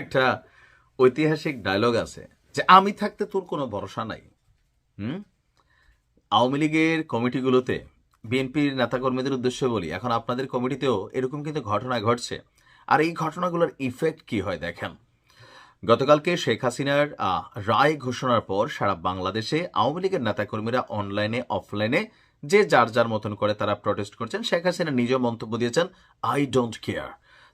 একটা ঐতিহাসিক ডায়লগ আছে যে আমি থাকতে তোর কোনো ভরসা নাই। হুম? আওয়ামী লীগের কমিটিগুলোতে বিএনপির নেতাকর্মীদের উদ্দেশ্যে বলি, এখন আপনাদের কমিটিতেও এরকম কিন্তু ঘটনা ঘটছে। আর এই ঘটনাগুলোর ইফেক্ট কি হয় দেখেন। গতকালকে শেখ হাসিনার রায় ঘোষণার পর সারা বাংলাদেশে আওয়ামী লীগের নেতাকর্মীরা অনলাইনে অফলাইনে যে যার যার মতন করে তারা প্রটেস্ট করছেন, শেখ হাসিনা নিজেও মন্তব্য দিয়েছেন আই ডোন্ট কেয়ার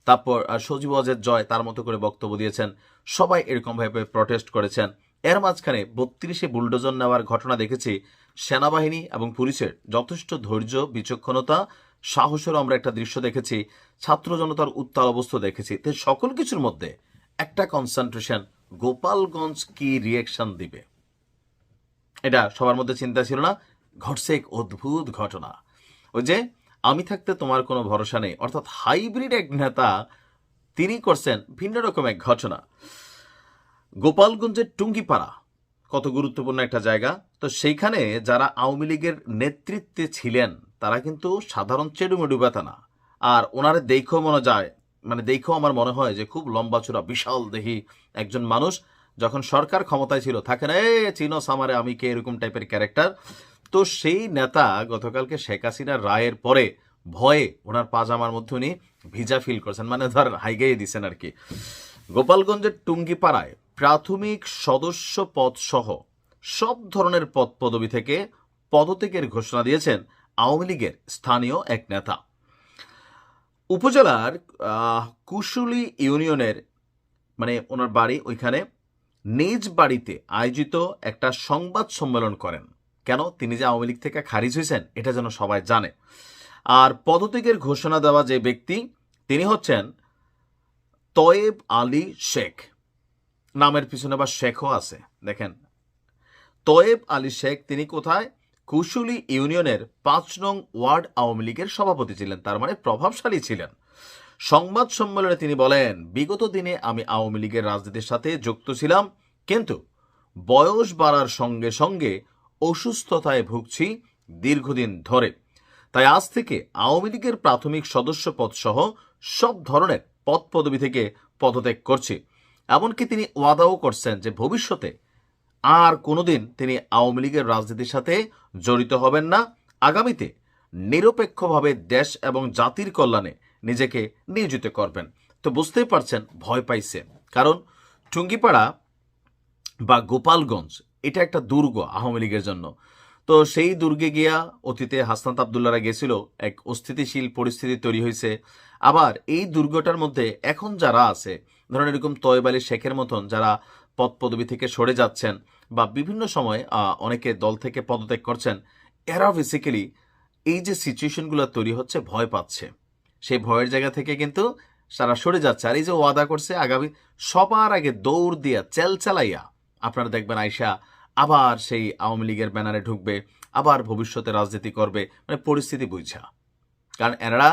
তারপর সজীব অজের জয় তার মতো করে বক্তব্য দিয়েছেন। সবাই এরকমভাবে প্রটেস্ট করেছেন। এর মাঝখানে বত্রিশে বুলডোজন নেওয়ার ঘটনা দেখেছি। সেনাবাহিনী এবং পুলিশের যথেষ্ট ধৈর্য, বিচক্ষণতা, সাহসেরও আমরা একটা দৃশ্য দেখেছি। ছাত্র জনতার উত্তাল অবস্থা দেখেছি। তো সকল কিছুর মধ্যে একটা কনসেন্ট্রেশন গোপালগঞ্জ কি রিয়েকশন দিবে? এটা সবার মধ্যে চিন্তা ছিল না। ঘটছে এক অদ্ভুত ঘটনা। ওই যে আমি থাকতে তোমার কোনো ভরসা নেই। অর্থাৎ হাইব্রিড এক নেতা, তিনি করছেন ভিন্ন রকম এক ঘটনা। গোপালগঞ্জের টুঙ্গিপাড়া, কত গুরুত্বপূর্ণ একটা জায়গা। তো সেইখানে যারা আওয়ামী লীগের নেতৃত্বে ছিলেন, তারা কিন্তু সাধারণ চেডুমেডু বেতা না। আর ওনারে দেখেও মনে যায় মানে দেখেও আমার মনে হয় যে খুব লম্বা চূড়া, বিশাল দেহি একজন মানুষ, যখন সরকার ক্ষমতায় ছিল, থাকে না এ চিনো সামারে, আমি কে? এরকম টাইপের ক্যারেক্টার তো সেই নেতা গতকালকে শেখ হাসিনার রায়ের পরে ভয়ে ওনার পাজামার মধ্যে উনি ভিজা ফিল করছেন। মানে ধর হাইগাইয়ে দিছেন আর কি। গোপালগঞ্জের টুঙ্গিপাড়ায় প্রাথমিক সদস্য পদ সহ সব ধরনের পদ পদবি থেকে পদত্যাগের ঘোষণা দিয়েছেন আওয়ামী লীগের স্থানীয় এক নেতা। উপজেলার কুশুলি ইউনিয়নের মানে ওনার বাড়ি ওইখানে নিজ বাড়িতে আয়োজিত একটা সংবাদ সম্মেলন করেন। কেন তিনি যে আওয়ামী লীগ থেকে খারিজ হয়েছেন, এটা যেন সবাই জানে। আর পদত্যাগের ঘোষণা দেওয়া যে ব্যক্তি, তিনি হচ্ছেন তয়েব আলী শেখ। নামের পিছনে আবার শেখও আছে, দেখেন। তয়েব আলী শেখ, তিনি কোথায়? কুশুলি ইউনিয়নের পাঁচ নং ওয়ার্ড আওয়ামী লীগের সভাপতি ছিলেন, তার মানে প্রভাবশালী ছিলেন। সংবাদ সম্মেলনে তিনি বলেন, বিগত দিনে আমি আওয়ামী লীগের রাজনীতির সাথে যুক্ত ছিলাম, কিন্তু বয়স বাড়ার সঙ্গে সঙ্গে অসুস্থতায় ভুগছি দীর্ঘদিন ধরে। তাই আজ থেকে আওয়ামী লীগের প্রাথমিক সদস্য পদ সহ সব ধরনের পদ পদবি থেকে পদত্যাগ করছি। এমনকি তিনি ওয়াদাও করছেন যে ভবিষ্যতে আর কোনোদিন তিনি আওয়ামী লীগের রাজনীতির সাথে জড়িত হবেন না। আগামীতে নিরপেক্ষভাবে দেশ এবং জাতির কল্যাণে নিজেকে নিয়োজিত করবেন। তো বুঝতেই পারছেন, ভয় পাইছে। কারণ টুঙ্গিপাড়া বা গোপালগঞ্জ এটা একটা দুর্গ আওয়ামী লীগের জন্য। তো সেই দুর্গে গিয়া অতীতে হাসনাত আবদুল্লারা গেছিল, এক অস্থিতিশীল পরিস্থিতি তৈরি হয়েছে। আবার এই দুর্গটার মধ্যে এখন যারা আছে, ধরেন এরকম তয়ব আলী শেখের মতন যারা পদ পদবি থেকে সরে যাচ্ছেন বা বিভিন্ন সময় অনেকে দল থেকে পদত্যাগ করছেন এরা বেসিক্যালি এই যে সিচুয়েশনগুলো তৈরি হচ্ছে, ভয় পাচ্ছে। সেই ভয়ের জায়গা থেকে কিন্তু তারা সরে যাচ্ছে। আর এই যে ওয়াদা করছে, আগামী সবার আগে দৌড় দিয়া, চেল চালাইয়া, আপনারা দেখবেন আইসা আবার সেই আওয়ামী লীগের ব্যানারে ঢুকবে, আবার ভবিষ্যতে রাজনীতি করবে মানে পরিস্থিতি বুঝা কারণ এনারা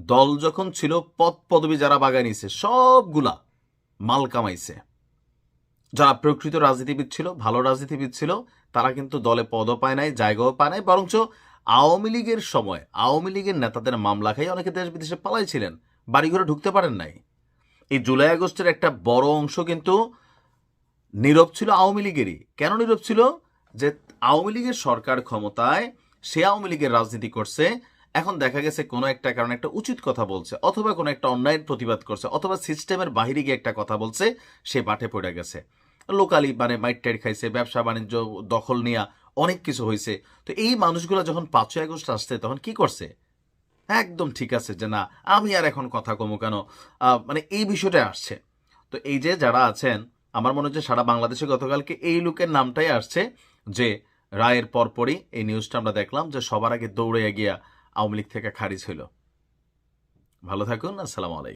দল যখন ছিল, পদ পদবি যারা বাগায় নিছে, সবগুলা মাল কামাইছে। যারা প্রকৃত রাজনীতিবিদ ছিল, ভালো রাজনীতিবিদ ছিল, তারা কিন্তু দলে পদও পায় নাই, জায়গাও পায় নাই, বরঞ্চ আওয়ামী লীগের সময়, আওয়ামী লীগের নেতাদের মামলা খাই অনেকে দেশ বিদেশে পালাইছিলেন, বাড়িঘরে ঢুকতে পারেন নাই। এই জুলাই আগস্টের একটা বড় অংশ কিন্তু নীরব ছিল আওয়ামী লীগেরই। কেন নীরব ছিল? যে আওয়ামী লীগের সরকার ক্ষমতায় সে আওয়ামী লীগের রাজনীতি করছে, এখন দেখা গেছে কোনো একটা কারণে একটা উচিত কথা বলছে, অথবা কোনো একটা অন্যায়ের প্রতিবাদ করছে, অথবা সিস্টেমের বাহিরে গিয়ে একটা কথা বলছে, সে বাটে পড়ে গেছে। লোকালি মানে মাইট খাইছে, ব্যবসা বাণিজ্য দখল নিয়ে অনেক কিছু হয়েছে তো এই মানুষগুলো যখন পাঁচই আগস্ট আসছে, তখন কি করছে? একদম ঠিক আছে যে না, আমি আর এখন কথা কমো কেন? মানে এই বিষয়টা আসছে। তো এই যে যারা আছেন আমার মনে হচ্ছে সারা বাংলাদেশে গতকালকে এই লোকের নামটাই আসছে যে রায়ের পরপরই এই নিউজটা আমরা দেখলাম যে সবার আগে দৌড়ে গিয়া আওয়ামী লীগ থেকে খারিজ হইল। ভালো থাকুন, আসসালামু আলাইকুম।